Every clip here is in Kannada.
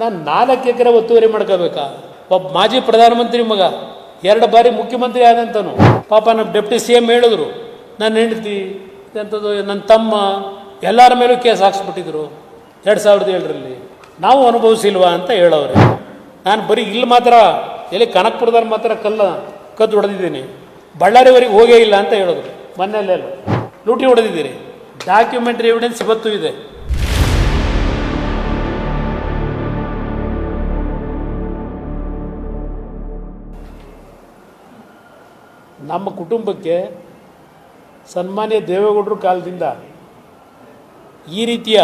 ನಾನು ನಾಲ್ಕು ಎಕರೆ ಒತ್ತುವರಿ ಮಾಡ್ಕೋಬೇಕಾ? ಒಬ್ಬ ಮಾಜಿ ಪ್ರಧಾನಮಂತ್ರಿ ಮಗ, ಎರಡು ಬಾರಿ ಮುಖ್ಯಮಂತ್ರಿ ಆದಂತನು. ಪಾಪ ನಮ್ಮ ಡೆಪ್ಟಿ ಸಿ ಎಂ ಹೇಳಿದ್ರು ನನ್ನ ಹೆಂಡತಿ ಎಂಥದ್ದು ನನ್ನ ತಮ್ಮ, ಎಲ್ಲರ ಮೇಲೂ ಕೇಸ್ ಹಾಕ್ಸ್ಬಿಟ್ಟಿದ್ರು, ಎರಡು ಸಾವಿರದ ಏಳರಲ್ಲಿ. ನಾವು ಅನುಭವಿಸಿಲ್ವಾ? ಅಂತ ಹೇಳೋರು ನಾನು ಬರೀ ಇಲ್ಲಿ ಮಾತ್ರ, ಎಲ್ಲಿ ಕನಕಪುರದಲ್ಲಿ ಮಾತ್ರ ಕಲ್ಲ, ಕದ್ದು ಹೊಡೆದಿದ್ದೀನಿ. ಬಳ್ಳಾರಿವರೆಗೆ ಹೋಗೇ ಇಲ್ಲ ಅಂತ ಹೇಳಿದ್ರು ಮನೆಯಲ್ಲೆಲ್ಲ ಲೂಟಿ ಹೊಡೆದಿದ್ದೀರಿ. ಡಾಕ್ಯುಮೆಂಟ್ರಿ ಎವಿಡೆನ್ಸ್ ಇವತ್ತು ಇದೆ. ನಮ್ಮ ಕುಟುಂಬಕ್ಕೆ ಸನ್ಮಾನ್ಯ ದೇವೇಗೌಡರ ಕಾಲದಿಂದ ಈ ರೀತಿಯ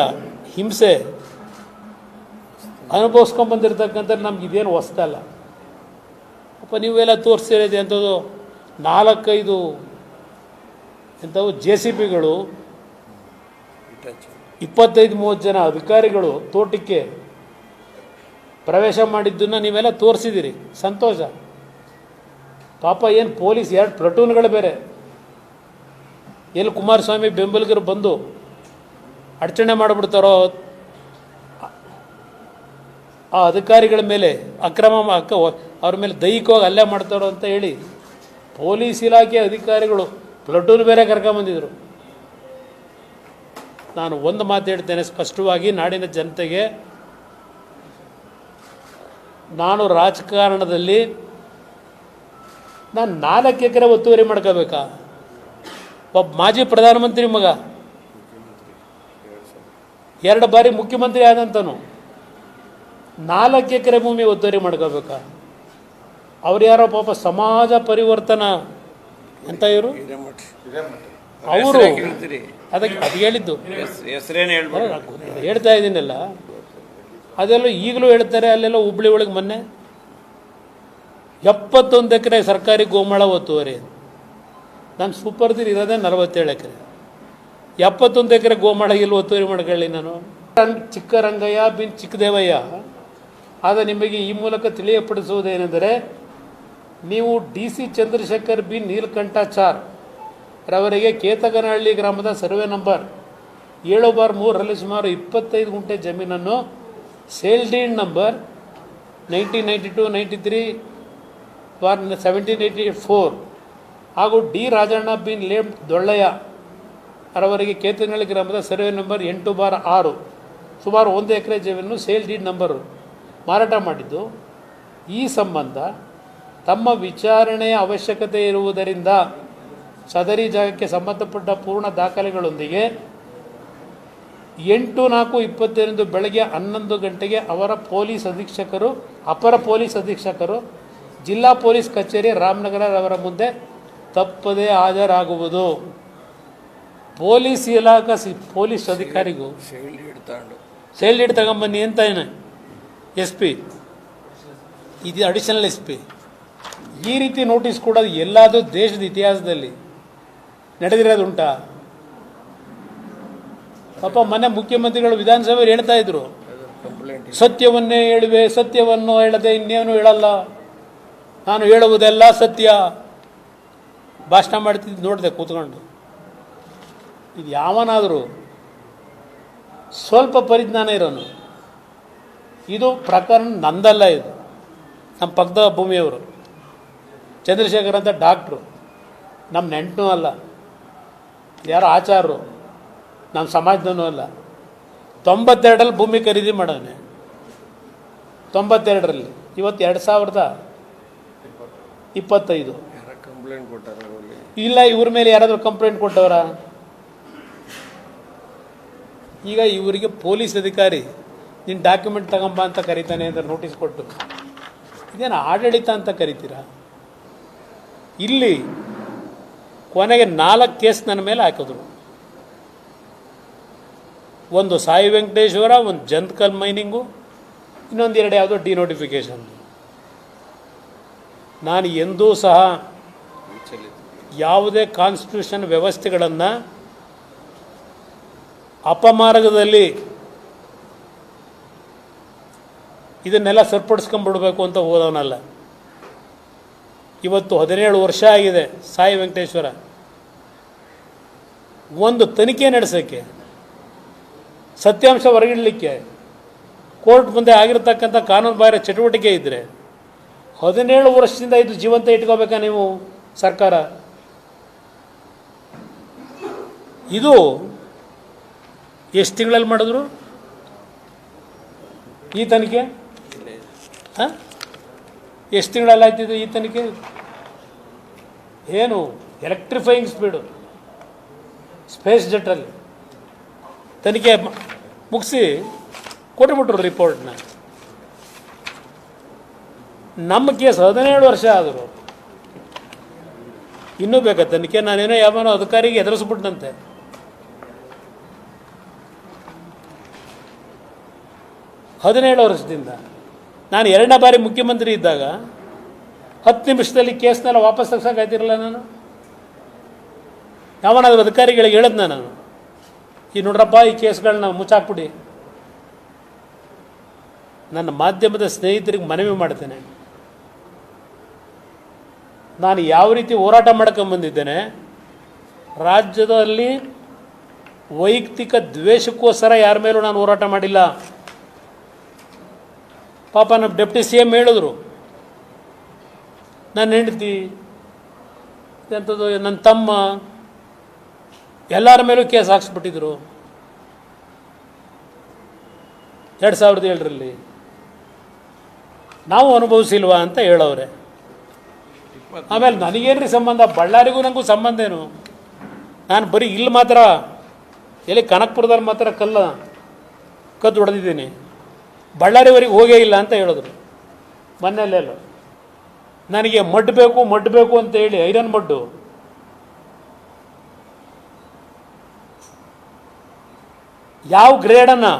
ಹಿಂಸೆ ಅನುಭವಿಸ್ಕೊಂಬಂದಿರ್ತಕ್ಕಂಥ ನಮ್ಗೆ ಇದೇನು ಹೊಸ್ತಲ್ಲ ಅಪ್ಪ, ನೀವೆಲ್ಲ ತೋರಿಸ್ತಿರೋದು ಎಂಥದ್ದು ನಾಲ್ಕೈದು ಎಂಥವು ಜೆ ಸಿ ಪಿಗಳು ಇಪ್ಪತ್ತೈದು ಮೂವತ್ತು ಜನ ಅಧಿಕಾರಿಗಳು ತೋಟಕ್ಕೆ ಪ್ರವೇಶ ಮಾಡಿದ್ದನ್ನು ನೀವೆಲ್ಲ ತೋರಿಸಿದ್ದೀರಿ. ಸಂತೋಷ. ಪಾಪ ಏನು ಪೊಲೀಸ್ ಎರಡು ಪ್ಲಟೂನ್ಗಳು ಬೇರೆ. ಎಲ್ಲಿ ಕುಮಾರಸ್ವಾಮಿ, ಬೆಂಬಲಿಗರು ಬಂದು ಅಡಚಣೆ ಮಾಡಿಬಿಡ್ತಾರೋ, ಆ ಅಧಿಕಾರಿಗಳ ಮೇಲೆ ಅಕ್ರಮ ಅಕ್ಕ ಅವ್ರ ಮೇಲೆ ದೈಹಿಕವಾಗಿ ಹಲ್ಲೆ ಮಾಡ್ತಾರೋ ಅಂತ ಹೇಳಿ ಪೊಲೀಸ್ ಇಲಾಖೆ ಅಧಿಕಾರಿಗಳು ಪ್ಲಟೂನ್ ಬೇರೆ ಕರ್ಕೊಂಬಂದಿದ್ರು ನಾನು ಒಂದು ಮಾತು ಹೇಳ್ತೇನೆ ಸ್ಪಷ್ಟವಾಗಿ ನಾಡಿನ ಜನತೆಗೆ. ನಾನು ರಾಜಕಾರಣದಲ್ಲಿ ನಾನು ನಾಲ್ಕು ಎಕರೆ ಒತ್ತುವರಿ ಮಾಡ್ಕೋಬೇಕಾ? ಒಬ್ಬ ಮಾಜಿ ಪ್ರಧಾನಮಂತ್ರಿ ಮಗ. ಎರಡು ಬಾರಿ ಮುಖ್ಯಮಂತ್ರಿ ಆದಂತನು. ನಾಲ್ಕು ಎಕರೆ ಭೂಮಿ ಒತ್ತುವರಿ ಮಾಡ್ಕೋಬೇಕಾ? ಅವ್ರು ಯಾರೋ ಪಾಪ ಸಮಾಜ ಪರಿವರ್ತನ ಅಂತ ಇವರು? ಅವರು. ಅದಕ್ಕೆ ಅದು ಹೇಳಿದ್ದು. ಹೇಳ್ತಾ ಇದ್ದೀನಲ್ಲ. ಅದೆಲ್ಲ ಈಗಲೂ ಹೇಳ್ತಾರೆ ಅಲ್ಲೆಲ್ಲ ಹುಬ್ಳಿ ಒಳಗೆ ಮೊನ್ನೆ ಎಪ್ಪತ್ತೊಂದು ಎಕರೆ ಸರ್ಕಾರಿ ಗೋಮಾಳ ಒತ್ತುವರಿ. ನಾನು ಸೂಪರ್ದಿರ್ ಇರೋದೇ ನಲವತ್ತೇಳು ಎಕರೆ. ಎಪ್ಪತ್ತೊಂದು ಎಕರೆ ಗೋಮಾಳ ಇಲ್ಲಿ ಒತ್ತುವರಿ ಮಾಡ್ಕೊಳ್ಳಿ ನಾನು. ರಂಗ್- ಚಿಕ್ಕರಂಗಯ್ಯ ಬಿನ್ ಚಿಕ್ಕದೇವಯ್ಯ ಆದ ನಿಮಗೆ ಈ ಮೂಲಕ ತಿಳಿಯಪಡಿಸುವುದೇನೆಂದರೆ, ನೀವು D C Chandrashekar B Neelakantachar ರವರಿಗೆ ಕೇತಗನಹಳ್ಳಿ ಗ್ರಾಮದ ಸರ್ವೆ ನಂಬರ್ ಏಳು ಬಾರ್ ಮೂರರಲ್ಲಿ ಸುಮಾರು ಇಪ್ಪತ್ತೈದು ಗುಂಟೆ ಜಮೀನನ್ನು sale deed number nineteen ninety two ninety three bar seventeen eighty four ಹಾಗೂ ಡಿ ರಾಜಣ್ಣ ಬಿನ್ ಲೇಮ್ ದೊಳ್ಳಯ್ಯ ರವರಿಗೆ ಕೇತನಹಳ್ಳಿ ಗ್ರಾಮದ ಸರ್ವೆ ನಂಬರ್ ಎಂಟು ಬಾರ್ ಆರು. ಸುಮಾರು ಒಂದು ಎಕರೆ ಜಮೀನು ಸೇಲ್ ಡೀಡ್ ನಂಬರು ಮಾರಾಟ ಮಾಡಿದ್ದು. ಈ ಸಂಬಂಧ ತಮ್ಮ ವಿಚಾರಣೆಯ ಅವಶ್ಯಕತೆ ಇರುವುದರಿಂದ ಸದರಿ ಜಾಗಕ್ಕೆ ಸಂಬಂಧಪಟ್ಟ ಪೂರ್ಣ ದಾಖಲೆಗಳೊಂದಿಗೆ ಎಂಟು ನಾಲ್ಕು ಇಪ್ಪತ್ತೆರಡು ಬೆಳಗ್ಗೆ ಹನ್ನೊಂದು ಗಂಟೆಗೆ ಅವರ ಪೊಲೀಸ್ ಅಧೀಕ್ಷಕರು, ಅಪರ ಪೊಲೀಸ್ ಅಧೀಕ್ಷಕರು ಜಿಲ್ಲಾ ಪೊಲೀಸ್ ಕಚೇರಿ ರಾಮನಗರ ಅವರ ಮುಂದೆ ತಪ್ಪದೇ ಹಾಜರಾಗುವುದು. ಪೊಲೀಸ್ ಇಲಾಖಾ ಸಿ ಪೊಲೀಸ್ ಅಧಿಕಾರಿಗೂ. ಸೇಲ್ ಡೀಡ್ ತಗೊಂಬನ್ನಿ ಅಂತ ಏನು? S P. ಇದು ಅಡಿಷನಲ್ ಎಸ್ ಪಿ. ಈ ರೀತಿ ನೋಟಿಸ್ ಕೊಡೋದು ಎಲ್ಲಾದರೂ ದೇಶದ ಇತಿಹಾಸದಲ್ಲಿ ನಡೆದಿರೋದುಂಟಾ ಪಾಪ ಮನೆ ಮುಖ್ಯಮಂತ್ರಿಗಳು ವಿಧಾನಸಭೆಯಲ್ಲಿ ಹೇಳ್ತಾ ಇದ್ರು. ಸತ್ಯವನ್ನೇ ಹೇಳುವೆ ಸತ್ಯವನ್ನು ಹೇಳದೆ ಇನ್ನೇನು ಹೇಳಲ್ಲ. ನಾನು ಹೇಳುವುದೆಲ್ಲ ಸತ್ಯ. ಭಾಷಣ ಮಾಡ್ತಿದ್ದು ನೋಡಿದೆ, ಕೂತ್ಕೊಂಡು. ಇದು ಯಾವನಾದರೂ ಸ್ವಲ್ಪ ಪರಿಜ್ಞಾನ ಇರೋನು. ಇದು ಪ್ರಕರಣ ನಂದಲ್ಲ ಇದು. ನಮ್ಮ ಪಕ್ಕದ ಭೂಮಿಯವರು. ಚಂದ್ರಶೇಖರ್ ಅಂತ ಡಾಕ್ಟ್ರು. ನಮ್ಮ ನೆಂಟನೂ ಅಲ್ಲ. ಯಾರೋ ಆಚಾರರು. ನಮ್ಮ ಸಮಾಜದೂ ಅಲ್ಲ. ತೊಂಬತ್ತೆರಡರಲ್ಲಿ ಭೂಮಿ ಖರೀದಿ ಮಾಡೋನೆ. ತೊಂಬತ್ತೆರಡರಲ್ಲಿ. ಇವತ್ತು ಎರಡು ಸಾವಿರದ ಇಪ್ಪತ್ತೈದು. ಯಾರ ಕಂಪ್ಲೇಂಟ್ ಕೊಟ್ಟಾರ ಇಲ್ಲ ಇವ್ರ ಮೇಲೆ ಯಾರಾದರೂ ಕಂಪ್ಲೇಂಟ್ ಕೊಟ್ಟವರ? ಈಗ ಇವರಿಗೆ ಪೊಲೀಸ್ ಅಧಿಕಾರಿ ನಿನ್ನ ಡಾಕ್ಯುಮೆಂಟ್ ತಗೊಂಬ ಅಂತ ಕರೀತಾನೆ ಅಂತ ನೋಟಿಸ್ ಕೊಟ್ಟು. ಇದೇನು ಆಡಳಿತ ಅಂತ ಕರಿತೀರಾ? ಇಲ್ಲಿ ಕೊನೆಗೆ ನಾಲ್ಕು ಕೇಸ್ ನನ್ನ ಮೇಲೆ ಹಾಕಿದ್ರು. ಒಂದು ಸಾಯಿ ವೆಂಕಟೇಶ್ವರ ಒಂದು ಜಂತ್ಕಲ್ ಮೈನಿಂಗು ಇನ್ನೊಂದು ಎರಡು ಯಾವುದೋ ಡಿನೋಟಿಫಿಕೇಶನ್ ನಾನು ಎಂದೂ ಸಹ ಯಾವುದೇ ಕಾನ್ಸ್ಟಿಟ್ಯೂಷನ್ ವ್ಯವಸ್ಥೆಗಳನ್ನು ಅಪಮಾರ್ಗದಲ್ಲಿ ಇದನ್ನೆಲ್ಲ ಸರಿಪಡಿಸ್ಕೊಂಡ್ಬಿಡ್ಬೇಕು ಅಂತ ಹೋದವನಲ್ಲ. ಇವತ್ತು ಹದಿನೇಳು ವರ್ಷ ಆಗಿದೆ ಸಾಯಿ ವೆಂಕಟೇಶ್ವರ. ಒಂದು ತನಿಖೆ ನಡೆಸೋಕ್ಕೆ, ಸತ್ಯಾಂಶ ಹೊರಗಿಡಲಿಕ್ಕೆ, ಕೋರ್ಟ್ ಮುಂದೆ ಆಗಿರತಕ್ಕಂಥ ಕಾನೂನು ಬಾಹಿರ ಚಟುವಟಿಕೆ ಇದ್ದರೆ ಹದಿನೇಳು ವರ್ಷದಿಂದ ಇದು ಜೀವಂತ ಇಟ್ಕೋಬೇಕಾ ನೀವು ಸರ್ಕಾರ? ಇದು ಎಷ್ಟು ತಿಂಗಳಲ್ಲಿ ಮಾಡಿದ್ರು? ಈ ತನಿಖೆ? ಹಾಂ? ಎಷ್ಟು ತಿಂಗಳಲ್ಲಿ ಆಯ್ತಿದೆ ಈ ತನಿಖೆ? ಏನು? ಎಲೆಕ್ಟ್ರಿಫೈಯಿಂಗ್ ಸ್ಪೀಡು ಸ್ಪೇಸ್ ಜೆಟ್ರಲ್ಲಿ ತನಿಖೆ ಮುಗಿಸಿ ಕೊಟ್ಟುಬಿಟ್ರು ರಿಪೋರ್ಟ್ನ ನಮ್ಮ ಕೇಸ್ ಹದಿನೇಳು ವರ್ಷ ಆದರು. ಇನ್ನೂ ಬೇಕಾ? ತನಿಖೆ ನಾನೇನೋ ಯಾವನೋ ಅಧಿಕಾರಿಗೆ ಎದುರಿಸ್ಬಿಟ್ನಂತೆ. ಹದಿನೇಳು ವರ್ಷದಿಂದ. ನಾನು ಎರಡನೇ ಬಾರಿ ಮುಖ್ಯಮಂತ್ರಿ ಇದ್ದಾಗ ಹತ್ತು ನಿಮಿಷದಲ್ಲಿ ಕೇಸ್ನೆಲ್ಲ ವಾಪಸ್ ತೆಗ್ಸೋಕ್ಕಾಯ್ತಿರಲ್ಲ ನಾನು? ಯಾವನಾದ್ರೂ ಅಧಿಕಾರಿಗಳಿಗೆ ಹೇಳದ್ನ ನಾನು? ಈ ನೋಡ್ರಪ್ಪ, ಈ ಕೇಸ್ಗಳನ್ನ ಮುಚ್ಚಾಕ್ಬಿಡಿ. ನನ್ನ ಮಾಧ್ಯಮದ ಸ್ನೇಹಿತರಿಗೆ ಮನವಿ ಮಾಡ್ತೇನೆ. ನಾನು ಯಾವ ರೀತಿ ಹೋರಾಟ ಮಾಡ್ಕೊಂಬಂದಿದ್ದೇನೆ ರಾಜ್ಯದಲ್ಲಿ ವೈಯಕ್ತಿಕ ದ್ವೇಷಕ್ಕೋಸ್ಕರ ಯಾರ ಮೇಲೂ ನಾನು ಹೋರಾಟ ಮಾಡಿಲ್ಲ. ಪಾಪ ನಮ್ಮ ಡೆಪ್ಟಿ ಸಿ ಎಂ ಹೇಳಿದ್ರು, ನನ್ನ ಹೆಂಡತಿ ಎಂಥದ್ದು ನನ್ನ ತಮ್ಮ, ಎಲ್ಲರ ಮೇಲೂ ಕೇಸ್ ಹಾಕ್ಸ್ಬಿಟ್ಟಿದ್ರು. ಎರಡು ಸಾವಿರದ ಏಳರಲ್ಲಿ ನಾವು ಅನುಭವಿಸಿಲ್ವಾ? ಅಂತ ಹೇಳವ್ರೆ. ಆಮೇಲೆ ನನಗೇನ್ರಿ ಸಂಬಂಧ? ಬಳ್ಳಾರಿಗೂ ನನಗೂ ಸಂಬಂಧ ಏನು? ನಾನು ಬರೀ ಇಲ್ಲಿ ಮಾತ್ರ, ಎಲ್ಲಿ ಕನಕಪುರದಲ್ಲಿ ಮಾತ್ರ ಕಲ್ಲ ಕದ್ದು ಹೊಡೆದಿದ್ದೀನಿ. ಬಳ್ಳಾರಿವರೆಗೆ ಹೋಗೇ ಇಲ್ಲ ಅಂತ ಹೇಳಿದ್ರು. ಮನೆಯಲ್ಲೆಲ್ಲ ನನಗೆ ಮಡ್ ಬೇಕು ಮಡ್ ಬೇಕು ಅಂತ ಹೇಳಿ ಐರನ್ ಮಡ್ಡು. ಯಾವ ಗ್ರೇಡನ್ನು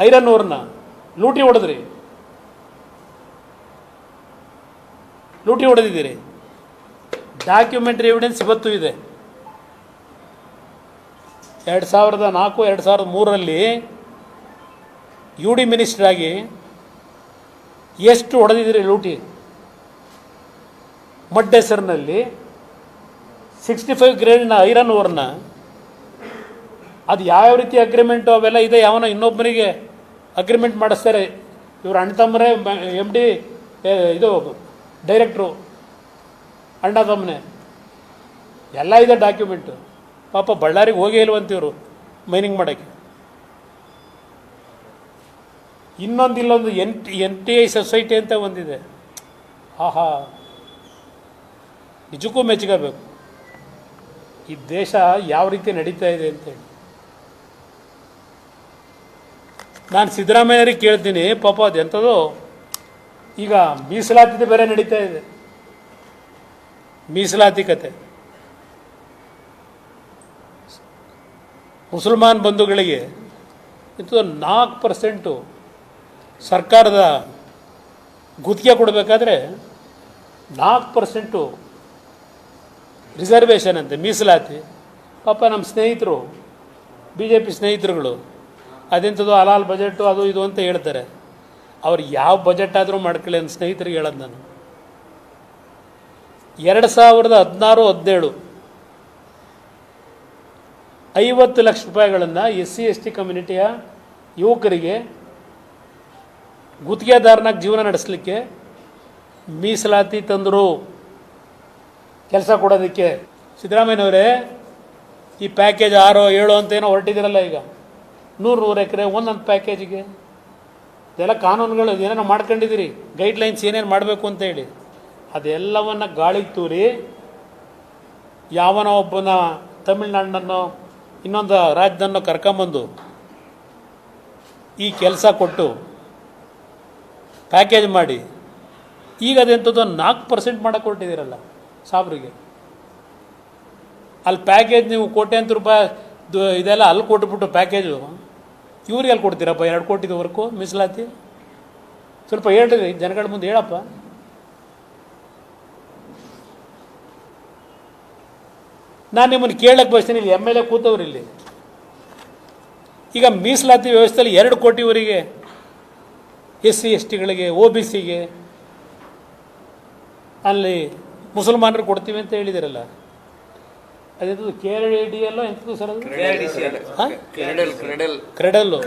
ಐರನ್ ಓರ್ನ ಲೂಟಿ ಹೊಡೆದ್ರಿ. ಲೂಟಿ ಹೊಡೆದಿದ್ದೀರಿ. ಡಾಕ್ಯುಮೆಂಟ್ರಿ ಎವಿಡೆನ್ಸ್ ಇವತ್ತು ಇದೆ. ಎರಡು ಸಾವಿರದ ನಾಲ್ಕು, ಎರಡು ಸಾವಿರದ ಮೂರರಲ್ಲಿ ಯು ಡಿ ಮಿನಿಸ್ಟ್ರಾಗಿ ಎಷ್ಟು ಹೊಡೆದಿದ್ದೀರಿ ಲೂಟಿ? ಮಡ್ ಹೆಸರಿನಲ್ಲಿ ಸಿಕ್ಸ್ಟಿ ಫೈವ್ ಗ್ರೇಡ್ನ ಐರನ್ ಓರ್ನ. ಅದು ಯಾವ್ಯಾವ ರೀತಿ ಅಗ್ರಿಮೆಂಟು ಅವೆಲ್ಲ ಇದೆ, ಯಾವನೋ ಇನ್ನೊಬ್ಬರಿಗೆ ಅಗ್ರಿಮೆಂಟ್ ಮಾಡಿಸ್ತಾರೆ. ಇವ್ರ ಅಣ್ಣ ತಮ್ಮರೇ ಎಂ ಡಿ ಇದು ಡೈರೆಕ್ಟ್ರು ಅಣ್ಣ ತಮ್ಮನೆ, ಎಲ್ಲ ಇದೆ ಡಾಕ್ಯುಮೆಂಟು. ಪಾಪ ಬಳ್ಳಾರಿಗೆ ಹೋಗೇ ಇಲ್ವಂತಿವರು ಮೈನಿಂಗ್ ಮಾಡೋಕ್ಕೆ. ಇನ್ನೊಂದು ಇಲ್ಲೊಂದು N N T I society ಅಂತ ಒಂದಿದೆ. ಆಹಾ, ನಿಜಕ್ಕೂ ಮೆಚ್ಚಿಗಬೇಕು. ಈ ದೇಶ ಯಾವ ರೀತಿ ನಡೀತಾ ಇದೆ ಅಂತೇಳಿ ನಾನು ಸಿದ್ದರಾಮಯ್ಯರಿಗೆ ಕೇಳ್ತೀನಿ, ಪಾಪ ಅದು ಎಂಥದ್ದು ಈಗ ಮೀಸಲಾತಿ ಬೇರೆ ನಡೀತಾ ಇದೆ. ಮೀಸಲಾತಿ ಕತೆ ಮುಸಲ್ಮಾನ್ ಬಂಧುಗಳಿಗೆ ಇದು ನಾಲ್ಕು ಪರ್ಸೆಂಟು ಸರ್ಕಾರದ ಗುತ್ತಿಗೆ ಕೊಡಬೇಕಾದ್ರೆ ನಾಲ್ಕು ಪರ್ಸೆಂಟು ರಿಸರ್ವೇಷನ್ ಅಂತೆ, ಮೀಸಲಾತಿ. ಪಾಪ ನಮ್ಮ ಸ್ನೇಹಿತರು ಬಿ ಜೆ ಪಿ ಸ್ನೇಹಿತರುಗಳು ಅದೆಂಥದ್ದು ಅಲಾಲ್ ಬಜೆಟು ಅದು ಇದು ಅಂತ ಹೇಳ್ತಾರೆ. ಅವ್ರು ಯಾವ ಬಜೆಟ್ ಆದರೂ ಮಾಡ್ಕೊಳ್ಳಿ ಅಂತ ಸ್ನೇಹಿತರಿಗೆ ಹೇಳೋದು ನಾನು. ಎರಡು ಸಾವಿರದ ಹದಿನಾರು, ಹದಿನೇಳು ಐವತ್ತು ಲಕ್ಷ ರೂಪಾಯಿಗಳನ್ನು ಎಸ್ ಸಿ, ಎಸ್ ಟಿ ಕಮ್ಯುನಿಟಿಯ ಯುವಕರಿಗೆ ಗುತ್ತಿಗೆದಾರನಾಗಿ ಜೀವನ ನಡೆಸಲಿಕ್ಕೆ ಮೀಸಲಾತಿ ತಂದರು. ಕೆಲಸ ಕೊಡೋದಕ್ಕೆ. ಸಿದ್ದರಾಮಯ್ಯನವರೇ, ಈ ಪ್ಯಾಕೇಜ್ ಆರೋ, ಏಳು ಅಂತ ಏನೋ ಹೊರಟಿದ್ದೀರಲ್ಲ ಈಗ. ನೂರು ನೂರು ಎಕರೆ ಒಂದೊಂದು ಪ್ಯಾಕೇಜಿಗೆ ಇದೆಲ್ಲ ಕಾನೂನುಗಳು ಏನೇನೋ ಮಾಡ್ಕೊಂಡಿದ್ದೀರಿ. ಗೈಡ್ಲೈನ್ಸ್ ಏನೇನು ಮಾಡಬೇಕು ಅಂತ ಹೇಳಿ. ಅದೆಲ್ಲವನ್ನು ಗಾಳಿಗೆ ತೂರಿ ಯಾವನೋ ಒಬ್ಬನ ತಮಿಳ್ನಾಡನ್ನು, ಇನ್ನೊಂದು ರಾಜ್ಯದನ್ನು ಕರ್ಕೊಂಬಂದು ಈ ಕೆಲಸ ಕೊಟ್ಟು ಪ್ಯಾಕೇಜ್ ಮಾಡಿ, ಈಗ ಅದೆಂಥದ್ದು ನಾಲ್ಕು ಪರ್ಸೆಂಟ್ ಮಾಡೋಕ್ಕೆ ಕೊಟ್ಟಿದ್ದೀರಲ್ಲ ಸಾಬ್ರಿಗೆ. ಅಲ್ಲಿ ಪ್ಯಾಕೇಜ್ ನೀವು ಕೋಟ್ಯಾಂತರ ರೂಪಾಯಿ ಇದೆಲ್ಲ ಅಲ್ಲಿ ಕೊಟ್ಬಿಟ್ಟು ಪ್ಯಾಕೇಜು ಇವ್ರಿಗೆ ಅಲ್ಲಿ ಕೊಡ್ತೀರಪ್ಪ? ಎರಡು ಕೋಟಿದವರೆಗೂ ಮೀಸಲಾತಿ? ಸ್ವಲ್ಪ ಹೇಳ್ರಿ, ಜನಗಳ ಮುಂದೆ ಹೇಳಪ್ಪ. ನಾನು ನಿಮ್ಮನ್ನು ಕೇಳಕ್ಕೆ ಬಯಸ್ತೀನಿ ಇಲ್ಲಿ, ಎಂ ಎಲ್ ಎ ಕೂತವ್ರು ಇಲ್ಲಿ. ಈಗ ಮೀಸಲಾತಿ ವ್ಯವಸ್ಥೆಯಲ್ಲಿ ಎರಡು ಕೋಟಿವರೆಗೆ ಎಸ್ ಸಿ ಎಸ್ ಟಿಗಳಿಗೆ ಒ ಬಿ ಸಿಗೆ ಅಲ್ಲಿ ಮುಸಲ್ಮಾನರು ಕೊಡ್ತೀವಿ ಅಂತ ಹೇಳಿದಿರಲ್ಲ. ಅದೇಂಥದ್ದು ಕೆ ಆರ್ ಡಿ ಎಲ್ಲೋ ಎಂಥದ್ದು ಸರ್ ಅದು? ಹಾಂ? ಕ್ರೆಡೆಲ್ ಕ್ರೆಡಲ್ಲು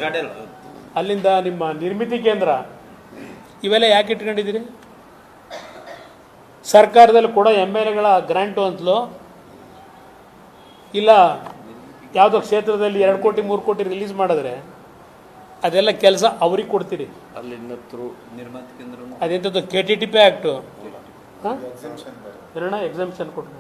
ಅಲ್ಲಿಂದ ನಿಮ್ಮ ನಿರ್ಮಿತಿ ಕೇಂದ್ರ ಇವೆಲ್ಲ ಯಾಕೆ ಇಟ್ಕೊಂಡಿದ್ದೀರಿ? ಸರ್ಕಾರದಲ್ಲಿ ಕೂಡ ಎಂ ಎಲ್ ಎಗಳ ಗ್ರ್ಯಾಂಟು ಅಂತಲೋ ಇಲ್ಲ ಯಾವುದೋ ಕ್ಷೇತ್ರದಲ್ಲಿ ಎರಡು ಕೋಟಿ ಮೂರು ಕೋಟಿ ರಿಲೀಸ್ ಮಾಡಿದ್ರೆ ಅದೆಲ್ಲ ಕೆಲಸ ಅವ್ರಿಗೆ ಕೊಡ್ತೀರಿ? ಅದೆಂಥದ್ದು K T T P act ಹಾಂ? ಎಕ್ಸಾಮ್ಷನ್ ಕೊಟ್ಟು